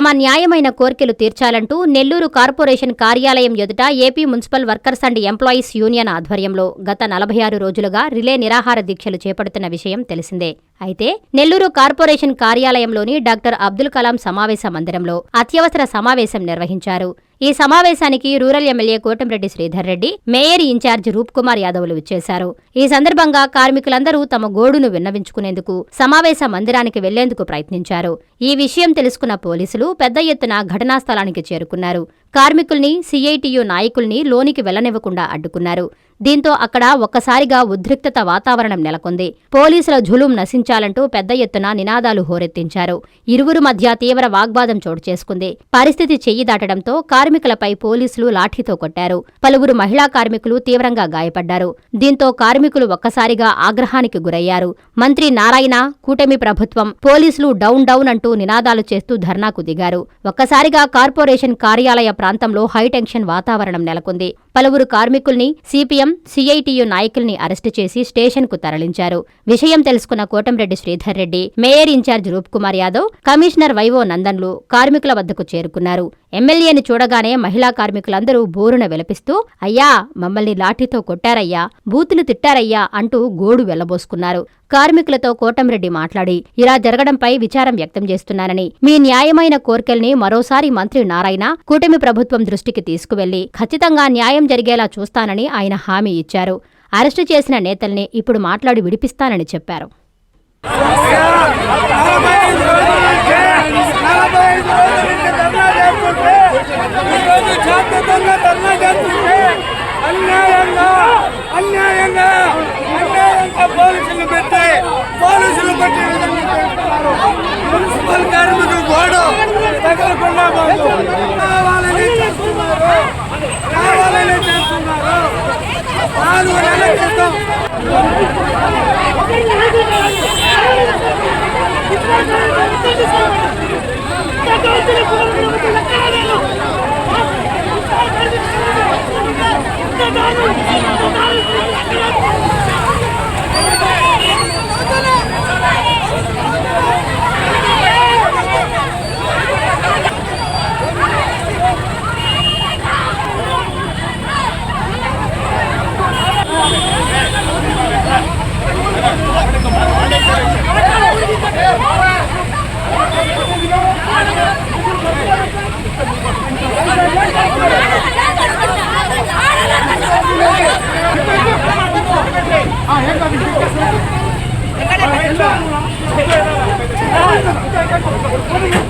తమ న్యాయమైన కోర్కెలు తీర్చాలంటూ నెల్లూరు కార్పొరేషన్ కార్యాలయం ఎదుట AP municipal workers and employees union ఆధ్వర్యంలో గత నలభై ఆరు రోజులుగా రిలే నిరాహార దీక్షలు చేపడుతున్న విషయం తెలిసిందే. అయితే నెల్లూరు కార్పొరేషన్ కార్యాలయంలోని డాక్టర్ అబ్దుల్ కలాం సమావేశ మందిరంలో అత్యవసర సమావేశం నిర్వహించారు. ఈ సమావేశానికి rural MLA Kotamreddy Sridhar Reddy mayor in charge Roop Kumar యాదవ్లు విచ్చేశారు. ఈ సందర్భంగా కార్మికులందరూ తమ గోడును విన్నవించుకునేందుకు సమావేశ మందిరానికి వెళ్ళేందుకు ప్రయత్నించారు. ఈ విషయం తెలుసుకున్న పోలీసులు పెద్ద ఎత్తున ఘటనా స్థలానికి చేరుకున్నారు. కార్మికుల్ని సీఐటియు నాయకుల్ని లోనికి వెళ్ళనివ్వకుండా అడ్డుకున్నారు. దీంతో అక్కడ ఒక్కసారిగా ఉద్రిక్తత వాతావరణం నెలకొంది. పోలీసుల జులుం నశించాలంటూ పెద్ద ఎత్తున నినాదాలు హోరెత్తించారు. ఇరువురు మధ్య తీవ్ర వాగ్వాదం చోటు చేసుకుంది. పరిస్థితి చెయ్యి దాటడంతో కార్మికులపై పోలీసులు లాఠీతో కొట్టారు. పలువురు మహిళా కార్మికులు తీవ్రంగా గాయపడ్డారు. దీంతో కార్మికులు ఒక్కసారిగా ఆగ్రహానికి గురయ్యారు. మంత్రి నారాయణ కూటమి ప్రభుత్వం పోలీసులు డౌన్ డౌన్ అంటూ నినాదాలు చేస్తూ ధర్నాకు దిగారు. ఒక్కసారిగా కార్పొరేషన్ కార్యాలయ ప్రాంతంలో హైటెన్షన్ వాతావరణం నెలకొంది. పలువురు కార్మికుల్ని సిపిఎం సిఐటియు నాయకుల్ని అరెస్టు చేసి స్టేషన్కు తరలించారు. విషయం తెలుసుకున్న Kotamreddy Sridhar Reddy mayor in charge Roop Kumar Yadav commissioner Y నందన్లు కార్మికుల వద్దకు చేరుకున్నారు. ఎమ్మెల్యేని చూడగానే మహిళా కార్మికులందరూ బోరున విలపిస్తూ అయ్యా మమ్మల్ని లాఠీతో కొట్టారయ్యా బూతులు తిట్టారయ్యా అంటూ గోడు వెళ్ళబోసుకున్నారు. కార్మికులతో కోటంరెడ్డి మాట్లాడి ఇలా జరగడంపై విచారం వ్యక్తం చేస్తున్నానని మీ న్యాయమైన కోర్కెల్ని మరోసారి మంత్రి నారాయణ కూటమి ప్రభుత్వం దృష్టికి తీసుకువెళ్ళి ఖచ్చితంగా న్యాయం న్యాయం జరిగేలా చూస్తానని ఆయన హామీ ఇచ్చారు అరెస్టు చేసిన నేతల్ని ఇప్పుడు మాట్లాడి విడిపిస్తానని చెప్పారు అన్యాయంగా అన్యాయంగా అన్యాయంగా పోలీసులు పెట్టే పోలీసులు పెట్టే విధంగా చేస్తున్నారు. మున్సిపల్ కార్మికులు గోడు తగలకుండా మాకు కావాలని చేస్తున్నారు కావాలని చేస్తున్నారు నాలుగు నెలల Hadi gel.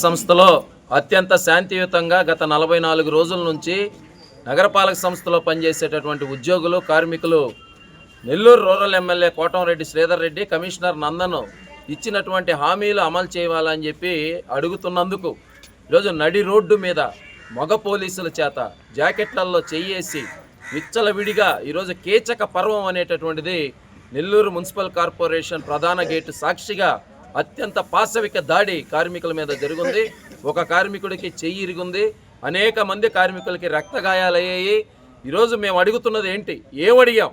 సంస్థలో అత్యంత శాంతియుతంగా గత నలభై నాలుగు రోజుల నుంచి నగరపాలక సంస్థలో పనిచేసేటటువంటి ఉద్యోగులు కార్మికులు Nellore rural MLA Kotamreddy Sridhar Reddy commissioner Nandan ఇచ్చినటువంటి హామీలు అమలు చేయాలని చెప్పి అడుగుతున్నందుకు ఈరోజు నడి రోడ్డు మీద మగ పోలీసుల చేత జాకెట్లలో చెయ్యేసి విచ్చలవిడిగా ఈరోజు కేచక పర్వం అనేటటువంటిది నెల్లూరు మున్సిపల్ కార్పొరేషన్ ప్రధాన గేటు సాక్షిగా అత్యంత పాశవిక దాడి కార్మికుల మీద జరుగుంది. ఒక కార్మికుడికి చెయ్యి ఇరిగింది. అనేక మంది కార్మికులకి రక్తగాయాలయ్యాయి. ఈరోజు మేము అడుగుతున్నది ఏంటి? ఏమడిగాం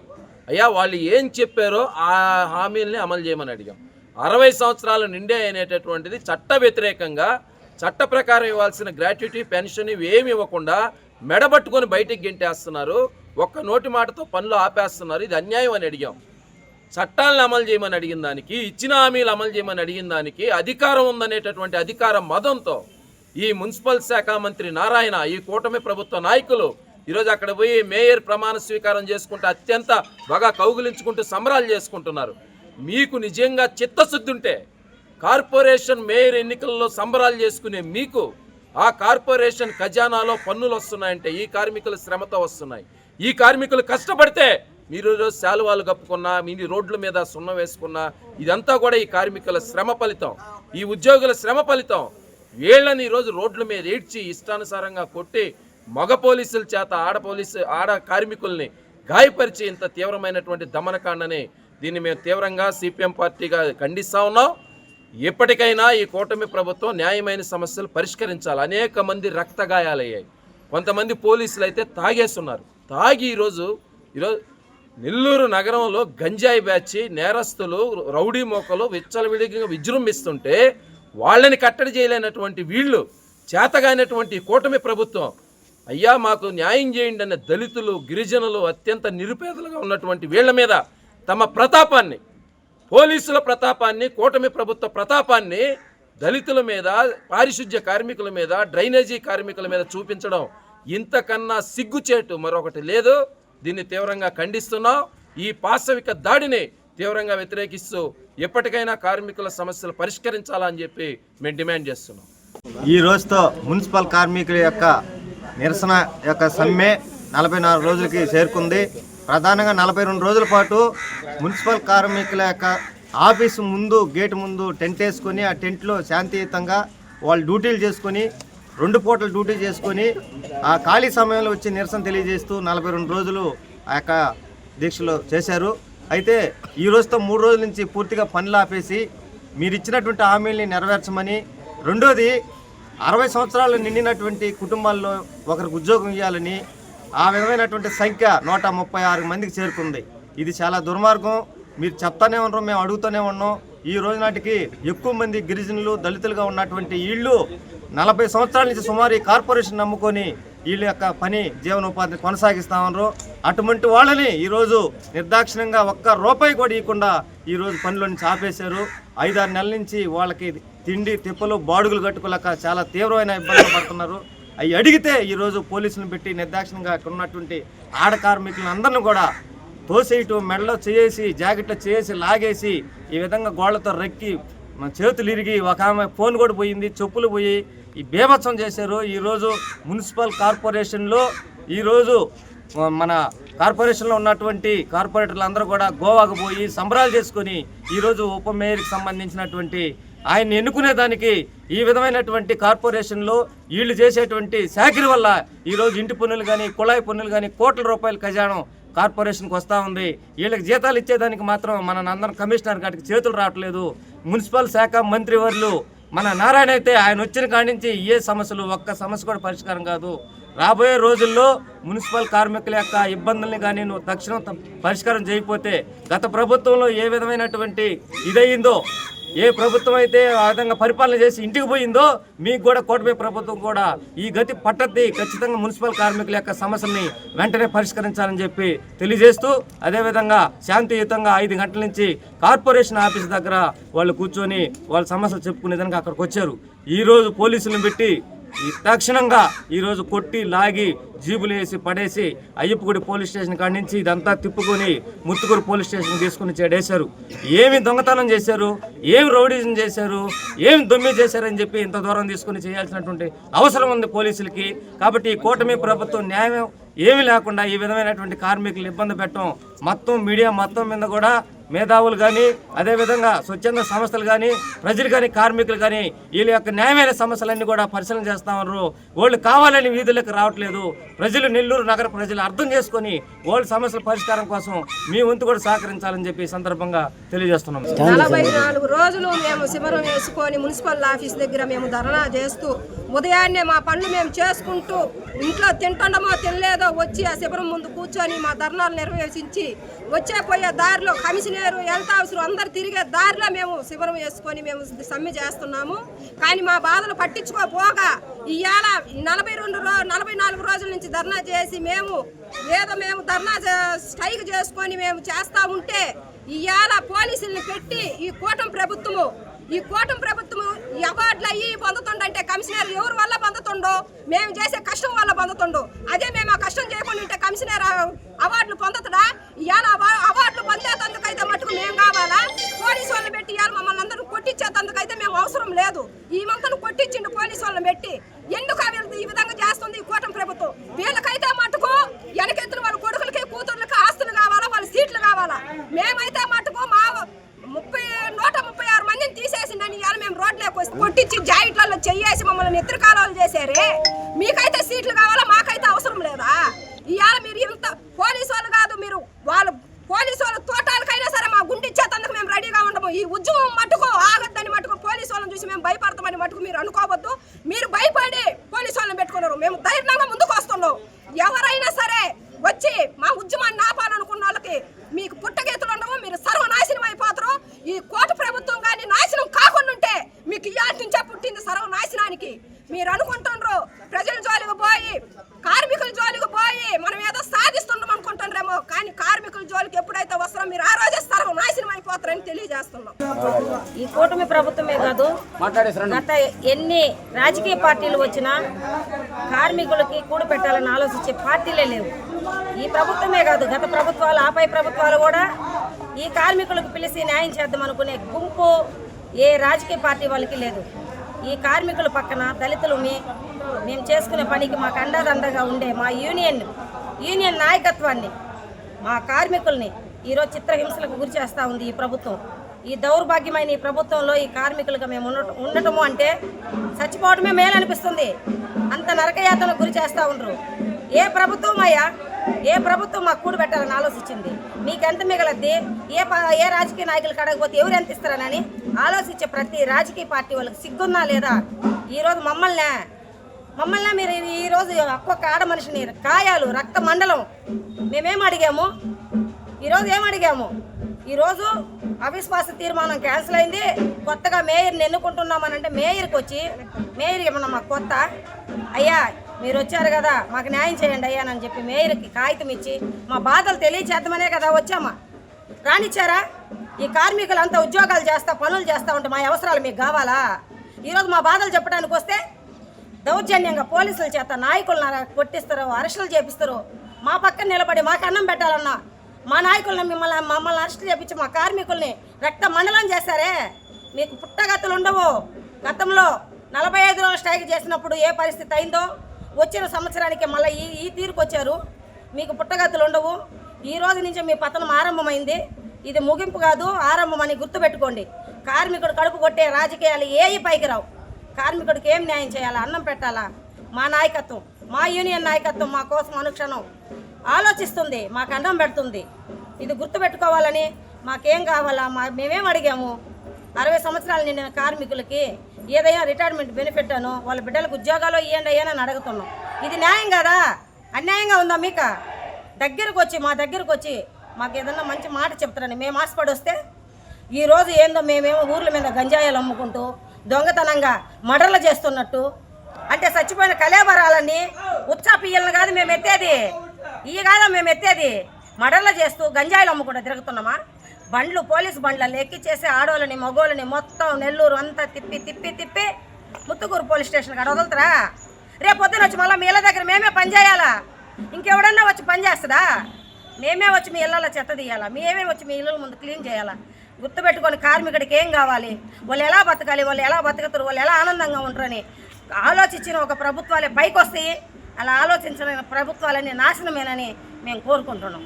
అయ్యా వాళ్ళు ఏం చెప్పారో ఆ హామీల్ని అమలు చేయమని అడిగాం. అరవై సంవత్సరాలు నిండే అనేటటువంటిది చట్ట వ్యతిరేకంగా చట్ట ప్రకారం ఇవ్వాల్సిన గ్రాట్యుటీ పెన్షన్ ఇవేమి ఇవ్వకుండా మెడబట్టుకొని బయటికి గెంటేస్తున్నారు. ఒక్క నోటి మాటతో పనులు ఆపేస్తున్నారు. ఇది అన్యాయం అని అడిగాం. చట్టాలను అమలు చేయమని అడిగిన దానికి ఇచ్చిన హామీలు అమలు చేయమని అడిగిన దానికి అధికారం ఉందనేటటువంటి అధికార మదంతో ఈ మున్సిపల్ శాఖ మంత్రి నారాయణ ఈ కూటమి ప్రభుత్వ నాయకులు ఈరోజు అక్కడ పోయి మేయర్ ప్రమాణ స్వీకారం చేసుకుంటూ అత్యంత బాగా కౌగులించుకుంటూ సంబరాలు చేసుకుంటున్నారు. మీకు నిజంగా చిత్తశుద్ధి ఉంటే కార్పొరేషన్ మేయర్ ఎన్నికల్లో సంబరాలు చేసుకునే మీకు ఆ కార్పొరేషన్ ఖజానాలో పన్నులు వస్తున్నాయంటే ఈ కార్మికుల శ్రమతో వస్తున్నాయి. ఈ కార్మికులు కష్టపడితే మీరు ఈరోజు శాలువాలు కప్పుకున్నా మీ రోడ్ల మీద సున్నం వేసుకున్నా ఇదంతా కూడా ఈ కార్మికుల శ్రమ ఫలితం. ఈ ఉద్యోగుల శ్రమ ఫలితం. వీళ్ళని ఈరోజు రోడ్ల మీద ఏడ్చి ఇష్టానుసారంగా కొట్టి మగ పోలీసుల చేత ఆడ పోలీసు ఆడ కార్మికుల్ని గాయపరిచి ఇంత తీవ్రమైనటువంటి దమనకాండని దీన్ని మేము తీవ్రంగా సిపిఎం పార్టీగా ఖండిస్తా ఉన్నాం. ఎప్పటికైనా ఈ కూటమి ప్రభుత్వం న్యాయమైన సమస్యలు పరిష్కరించాలి. అనేక మంది రక్తగాయాలయ్యాయి. కొంతమంది పోలీసులు అయితే తాగేస్తున్నారు. తాగి ఈరోజు ఈరోజు నెల్లూరు నగరంలో గంజాయి బ్యాచి నేరస్తులు రౌడీ మోకలు విచ్చలవిడిగా విజృంభిస్తుంటే వాళ్ళని కట్టడి చేయలేనటువంటి వీళ్ళు చేతగానటువంటి కూటమి ప్రభుత్వం. అయ్యా మాకు న్యాయం చేయండి అనే దళితులు గిరిజనులు అత్యంత నిరుపేదలుగా ఉన్నటువంటి వీళ్ళ మీద తమ ప్రతాపాన్ని పోలీసుల ప్రతాపాన్ని కూటమి ప్రభుత్వ ప్రతాపాన్ని దళితుల మీద పారిశుద్ధ్య కార్మికుల మీద డ్రైనేజీ కార్మికుల మీద చూపించడం ఇంతకన్నా సిగ్గుచేటు మరొకటి లేదు. దీన్ని తీవ్రంగా ఖండిస్తున్నాం. ఈ పాశవిక దాడిని తీవ్రంగా వ్యతిరేకిస్తూ ఎప్పటికైనా కార్మికుల సమస్యలు పరిష్కరించాలని చెప్పి మేము డిమాండ్ చేస్తున్నాం. ఈ రోజుతో మున్సిపల్ కార్మికుల యొక్క నిరసన యొక్క సమ్మె నలభై నాలుగు రోజులకి చేరుకుంది. ప్రధానంగా నలభై రెండు రోజుల పాటు మున్సిపల్ కార్మికుల యొక్క ఆఫీసు ముందు గేటు ముందు టెంట్ వేసుకొని ఆ టెంట్లో శాంతియుతంగా వాళ్ళు డ్యూటీలు చేసుకొని రెండు పూటలు డ్యూటీ చేసుకొని ఆ ఖాళీ సమయంలో వచ్చి నిరసన తెలియజేస్తూ నలభై రెండు రోజులు ఆ యొక్క దీక్షలు చేశారు. అయితే ఈ రోజుతో మూడు రోజుల నుంచి పూర్తిగా పనులు ఆపేసి మీరు ఇచ్చినటువంటి హామీల్ని నెరవేర్చమని రెండోది అరవై సంవత్సరాలు నిండినటువంటి కుటుంబాల్లో ఒకరికి ఉద్యోగం ఇవ్వాలని ఆ విధమైనటువంటి సంఖ్య నూట ముప్పై ఆరు మందికి చేరుకుంది. ఇది చాలా దుర్మార్గం. మీరు చెప్తానే ఉన్నాం మేము అడుగుతూనే ఉన్నాం. ఈ రోజు నాటికి ఎక్కువ మంది గిరిజనులు దళితులుగా ఉన్నటువంటి వీళ్ళు నలభై సంవత్సరాల నుంచి సుమారు ఈ కార్పొరేషన్ నమ్ముకొని వీళ్ళ యొక్క పని జీవనోపాధిని కొనసాగిస్తా ఉన్నారు. అటువంటి వాళ్ళని ఈరోజు నిర్దాక్షిణ్యంగా ఒక్క రూపాయి కూడా ఇవ్వకుండా ఈరోజు పనిలో నుంచి ఆపేశారు. ఐదారు నెలల నుంచి వాళ్ళకి తిండి తిప్పలు బాడుగులు కట్టుకోలేక చాలా తీవ్రమైన ఇబ్బందులు పడుతున్నారు. అవి అడిగితే ఈరోజు పోలీసులను పెట్టి నిర్దాక్షిణ్యంగా ఉన్నటువంటి ఆడ కార్మికులను అందరిని కూడా తోసేయటం మెడలో చేసి జాకెట్లో చేసి లాగేసి ఈ విధంగా గోళ్ళతో రెక్కి మన చేతులు ఇరిగి ఒక ఆమె ఫోన్ కూడా పోయింది చెప్పులు పోయి ఈ బీభత్సం చేశారు. ఈరోజు మున్సిపల్ కార్పొరేషన్లో ఈరోజు మన కార్పొరేషన్లో ఉన్నటువంటి కార్పొరేటర్లు అందరూ కూడా గోవాకు పోయి సంబరాలు చేసుకొని ఈరోజు ఉప మేయర్కి సంబంధించినటువంటి ఆయన్ని ఎన్నుకునేదానికి ఈ విధమైనటువంటి కార్పొరేషన్లో వీళ్ళు చేసేటువంటి శాఖల వల్ల ఈరోజు ఇంటి పన్నులు కానీ కుళాయి పన్నులు కానీ కోట్ల రూపాయల ఖజానం కార్పొరేషన్కి వస్తూ ఉంది. వీళ్ళకి జీతాలు ఇచ్చేదానికి మాత్రం మన నందన కమిషనర్ గారికి చేతులు రావట్లేదు. మున్సిపల్ శాఖ మంత్రివర్లు మన నారాయణ అయితే ఆయన వచ్చిన కాడి నుంచి ఏ సమస్యలు ఒక్క సమస్య కూడా పరిష్కారం కాదు. రాబోయే రోజుల్లో మున్సిపల్ కార్మికుల యొక్క ఇబ్బందుల్ని కానీ నువ్వు తక్షణం పరిష్కారం చేయకపోతే గత ప్రభుత్వంలో ఏ విధమైనటువంటి ఇదయిందో ఏ ప్రభుత్వం అయితే ఆ విధంగా పరిపాలన చేసి ఇంటికి పోయిందో మీకు కూడా కూటమి ప్రభుత్వం కూడా ఈ గతి పట్టద్ది. ఖచ్చితంగా మున్సిపల్ కార్మికుల యొక్క సమస్యల్ని వెంటనే పరిష్కరించాలని చెప్పి తెలియజేస్తూ అదేవిధంగా శాంతియుతంగా ఐదు గంటల నుంచి కార్పొరేషన్ ఆఫీస్ దగ్గర వాళ్ళు కూర్చొని వాళ్ళ సమస్యలు చెప్పుకునే విధంగా అక్కడికి వచ్చారు. ఈరోజు పోలీసులను పెట్టి తక్షణంగా ఈరోజు కొట్టి లాగి జీబులు వేసి పడేసి అయ్యప్పగుడి పోలీస్ స్టేషన్ కాడి నుంచి ఇదంతా తిప్పుకొని ముత్తుకూరు పోలీస్ స్టేషన్ తీసుకుని చేడేశారు. ఏమి దొంగతనం చేశారు? ఏమి రౌడీజం చేశారు? ఏమి దొమ్మి చేశారని చెప్పి ఇంత దూరం తీసుకుని చేయాల్సినటువంటి అవసరం ఉంది పోలీసులకి. కాబట్టి ఈ కూటమి ప్రభుత్వం న్యాయం ఏమి లేకుండా ఈ విధమైనటువంటి కార్మికులు ఇబ్బంది పెట్టడం మొత్తం మీడియా మొత్తం మీద కూడా మేధావులు కానీ అదేవిధంగా స్వచ్ఛంద సంస్థలు కానీ ప్రజలు కానీ కార్మికులు కానీ వీళ్ళ యొక్క న్యాయమైన సమస్యలన్నీ కూడా పరిశీలన చేస్తా ఉన్నారు. వాళ్ళు కావాలని వీధులకు రావట్లేదు. ప్రజలు నెల్లూరు నగర ప్రజలు అర్థం చేసుకొని వాళ్ళ సమస్యల పరిష్కారం కోసం మీ వంతు కూడా సహకరించాలని చెప్పి సందర్భంగా తెలియజేస్తున్నాం. నలభై నాలుగు రోజులు మేము శిబిరం వేసుకొని మున్సిపల్ ఆఫీస్ దగ్గర మేము ధర్నా చేస్తూ ఉదయాన్నే మా పనులు మేము చేసుకుంటూ ఇంట్లో తింటుండమో తినలేదో వచ్చి ఆ శిబిరం ముందు కూర్చొని మా ధర్నాలు నిర్వహించి వచ్చే పోయే దారిలో కమిషన్ లేరు హెల్త్ అవసరం. అందరు తిరిగే దారిలో మేము శిబిరం వేసుకొని మేము సమ్మె చేస్తున్నాము. కానీ మా బాధలు పట్టించుకోపోగా ఇవాళ నలభై రెండు రో నలభై నాలుగు రోజుల నుంచి ధర్నా చేసి మేము ఏదో మేము ధర్నా చే- స్ట్రైక్ చేసుకొని మేము చేస్తూ ఉంటే ఇవాళ పోలీసుల్ని పెట్టి ఈ కూటమి ప్రభుత్వము ఈ కూటమి ప్రభుత్వము ఈ అవార్డులు అయ్యి పొందుతుండంటే కమిషనర్ ఎవరి వల్ల పొందుతుండో మేము చేసే కష్టం వల్ల పొందుతుండో అదే మేము ఆ కష్టం చేయకుండా ఉంటే కమిషనర్ అవార్డులు పొందుతుడా? ఇవాళ అవార్డులు పొందేతందుకైతే మటుకు మేము కావాలా? పోలీసు వాళ్ళని పెట్టి ఇవాళ మమ్మల్ని అందరూ కొట్టించేతందుకైతే మేము అవసరం లేదు. ఈ మంతను కొట్టించిండు పోలీసు వాళ్ళని పెట్టి. ఎందుకు ఈ విధంగా చేస్తుంది ఈ కూటమి ప్రభుత్వం వీళ్ళకైతే మటుకు వెనకెత్తున వాళ్ళ కొడుకులకి కూతుర్లకి ఆస్తులు కావాలా వాళ్ళ సీట్లు కావాలా మేమైతే మటుకు మా ముప్పై నూట ముప్పై ఆరు మందిని తీసేసిందని ఇవాళ మేము రోడ్లోకి వస్తే కొట్టించి జాయింట్లలో చెయ్యేసి మమ్మల్ని ఎత్తుకాలాలు చేశారే? మీకైతే సీట్లు కావాలా మాకైతే అవసరం లేదా? ఇవాళ మీరు ఇంత పోలీసు వాళ్ళు కాదు మీరు వాళ్ళు పోలీసు వాళ్ళ తోటాలకైనా సరే మా గుండె ఇచ్చేతందుకు మేము రెడీగా ఉండము. ఈ ఉద్యమం మట్టుకు ఆగద్దని మటుకు పోలీసు వాళ్ళని చూసి మేము భయపడతామని మటుకు మీరు అనుకోవద్దు. మీరు భయపడి పోలీసు వాళ్ళని పెట్టుకున్నారు. మేము ధైర్యంగా ముందుకు వస్తున్నాం. ఎవరైనా సరే వచ్చి మా ఉద్యమాన్ని ఆపాలనుకున్న వాళ్ళకి మీకు పుట్టగీతలు ఉండవు మీరు సర్వనాశనం అయిపోతారు ఈ కోట ప్రభుత్వం కానీ నాశనం కాకుండా ఉంటే మీకు ఇయాటి నుంచే పుట్టింది సర్వనాశనానికి మీరు అనుకుంటున్నారు ప్రజల జోలికి పోయి కార్మికుల జోలికి పోయి మనం ఏదో సాధిస్తున్నాం అనుకుంటున్నారేమో కానీ కార్మికుల జోలికి ఎప్పుడైతే వస్తారో మీరు ఆ రోజే సర్వనాశనం అయిపోతారని తెలియజేస్తున్నాం ఈ కూటమి ప్రభుత్వమే కాదు గత ఎన్ని రాజకీయ పార్టీలు వచ్చినా కార్మికులకి కూడు పెట్టాలని ఆలోచించే పార్టీలే లేవు. ఈ ప్రభుత్వమే కాదు గత ప్రభుత్వాలు ఆపై ప్రభుత్వాలు కూడా ఈ కార్మికులకు పిలిచి న్యాయం చేద్దాం అనుకునే గుంపు ఏ రాజకీయ పార్టీ వాళ్ళకి లేదు. ఈ కార్మికుల పక్కన దళితులని మేము చేసుకునే పనికి మాకు అండదండగా ఉండే మా యూనియన్ యూనియన్ నాయకత్వాన్ని మా కార్మికుల్ని ఈరోజు చిత్రహింసలకు గురి చేస్తూ ఉంది ఈ ప్రభుత్వం. ఈ దౌర్భాగ్యమైన ఈ ప్రభుత్వంలో ఈ కార్మికులుగా మేము ఉండటం ఉండటము అంటే చచ్చిపోవడమే మేలనిపిస్తుంది అంత నరకయాతనకు గురి చేస్తూ ఉండరు. ఏ ప్రభుత్వం అయ్యా? ఏ ప్రభుత్వం మాకు కూడి పెట్టాలని ఆలోచించింది? మీకెంత మిగలద్ది? ఏ ప- ఏ రాజకీయ నాయకులు కడగపోతే ఎవరు ఎంత ఇస్తారనని ఆలోచించే ప్రతి రాజకీయ పార్టీ వాళ్ళకి సిగ్గున్నా లేదా? ఈరోజు మమ్మల్నే మమ్మల్ని మీరు ఈరోజు ఒక్కొక్క ఆడ మనిషిని కాయాలు రక్త మండలం మేమేం అడిగాము? ఈరోజు ఏం అడిగాము? ఈరోజు అవిశ్వాస తీర్మానం క్యాన్సిల్ అయింది. కొత్తగా మేయర్ని ఎన్నుకుంటున్నామనంటే మేయర్కి వచ్చి మేయర్ ఏమన్నా మాకు కొత్త? అయ్యా మీరు వచ్చారు కదా మాకు న్యాయం చేయండి అయ్యా అని చెప్పి మేయర్కి కాగితం ఇచ్చి మా బాధలు తెలియచేద్దామనే కదా వచ్చామా? రానిచ్చారా? ఈ కార్మికులంతా ఉద్యోగాలు చేస్తా పనులు చేస్తా ఉంటే మా అవసరాలు మీకు కావాలా? ఈరోజు మా బాధలు చెప్పడానికి వస్తే దౌర్జన్యంగా పోలీసుల చేత నాయకులను కొట్టిస్తారు అరెస్టులు చేపిస్తారు మా పక్కన నిలబడి మాకు అన్నం పెట్టాలన్నా మా నాయకులను మిమ్మల్ని మమ్మల్ని అరెస్ట్ చేపించి మా కార్మికుల్ని రక్త మండలం చేశారే మీకు పుట్టగతులు ఉండవు. గతంలో నలభై ఐదు రోజులు స్ట్రైక్ చేసినప్పుడు ఏ పరిస్థితి అయిందో వచ్చిన సంవత్సరానికి మళ్ళీ ఈ ఈ తీరుకు వచ్చారు. మీకు పుట్టగతులు ఉండవు. ఈ రోజు నుంచి మీ పతనం ఆరంభమైంది. ఇది ముగింపు కాదు ఆరంభం అని గుర్తుపెట్టుకోండి. కార్మికుడు కడుపు కొట్టే రాజకీయాలు ఏవి పైకి రావు. కార్మికుడికి ఏం న్యాయం చేయాలా? అన్నం పెట్టాలా? మా నాయకత్వం మా యూనియన్ నాయకత్వం మా కోసం అనుక్షణం ఆలోచిస్తుంది మాకు అన్నం పెడుతుంది. ఇది గుర్తుపెట్టుకోవాలని మాకేం కావాలా? మా మేమేం అడిగాము? అరవై సంవత్సరాలు నిండిన కార్మికులకి ఏదైనా రిటైర్మెంట్ బెనిఫిట్ అను వాళ్ళ బిడ్డలకు ఉద్యోగాలు ఇవ్వండి అయ్యానని అని అడుగుతున్నాం. ఇది న్యాయం కదా? అన్యాయంగా ఉందా మీకు? దగ్గరకు వచ్చి మా దగ్గరకు వచ్చి మాకు ఏదన్నా మంచి మాట చెప్తారని మేము ఆశపడి వస్తే ఈరోజు ఏందో మేమేమో ఊర్ల మీద గంజాయాలు అమ్ముకుంటూ దొంగతనంగా మడర్లు చేస్తున్నట్టు. అంటే చచ్చిపోయిన కలేబరాలని ఉత్సా పియ్యలను కాదు మేము ఎత్తేది. ఇవి కాదా మేము ఎత్తేది? మడర్లు చేస్తూ గంజాయిలు అమ్ముకుంటూ తిరుగుతున్నామా? బండ్లు పోలీసు బండ్లలో ఎక్కిచ్చేసి ఆడోళ్ళని మగోళ్ళని మొత్తం నెల్లూరు అంతా తిప్పి తిప్పి తిప్పి ముత్తుకూరు పోలీస్ స్టేషన్ కాడ వదులుతారా? రేపు పొద్దున వచ్చి మళ్ళీ మీ ఇళ్ళ దగ్గర మేమే పని చేయాలా? ఇంకెవడన్నా వచ్చి పని చేస్తుందా? మేమే వచ్చి మీ ఇళ్ళలో చెత్త తీయాలా? మేమే వచ్చి మీ ఇళ్ళ ముందు క్లీన్ చేయాలా? గుర్తుపెట్టుకొని కార్మికుడికి ఏం కావాలి? వాళ్ళు ఎలా బతకాలి? వాళ్ళు ఎలా బతుకుతారు? వాళ్ళు ఎలా ఆనందంగా ఉంటారని ఆలోచించిన ఒక ప్రభుత్వాలే పైకి వస్తాయి అలా ఆలోచించిన ప్రభుత్వాలన్నీ నాశనమేనని మేము కోరుకుంటున్నాం.